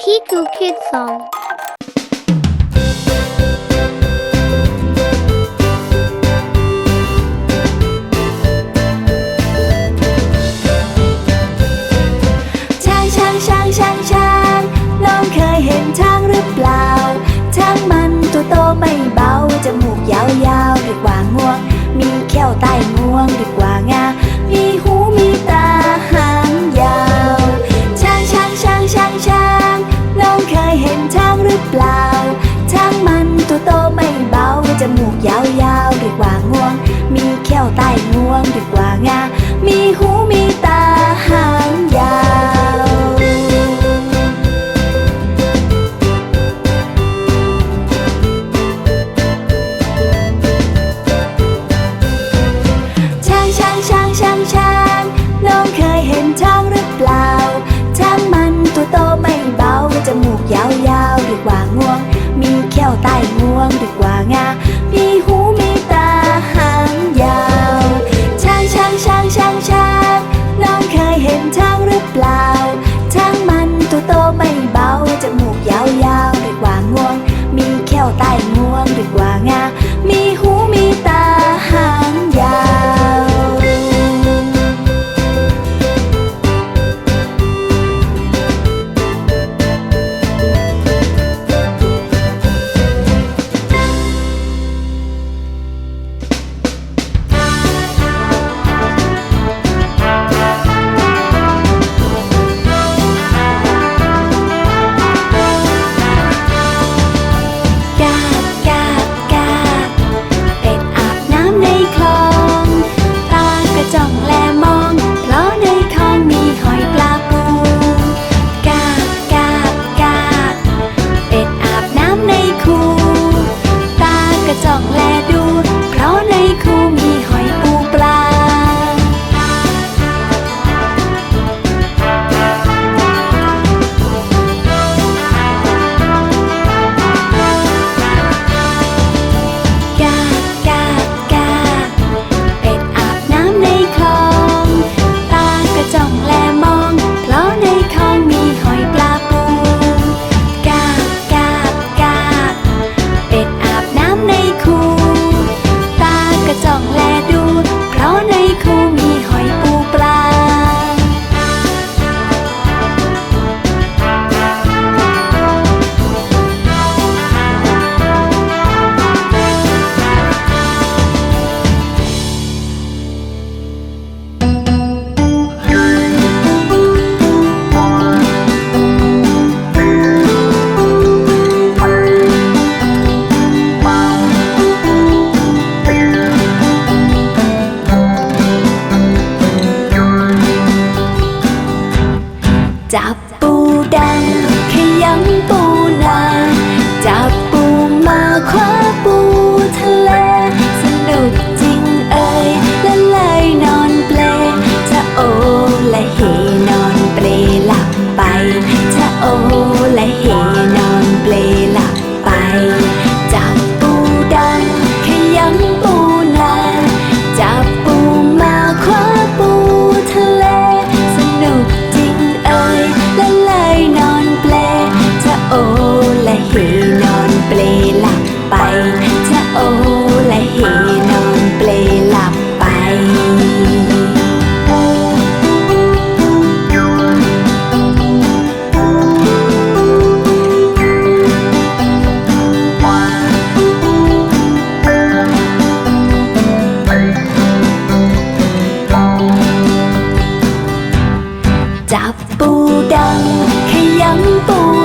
พี่กูคิดสองช้างช้างช้างช้างช้างน้องเคยเห็นช้างหรือเปล่า ช้างมันตัวโตไม่เบา จมูกยาวๆเรีกว่างวง มีแข้วใต้งวงเรีกว่า ห่วงดีกว่างามีหูมีตา 不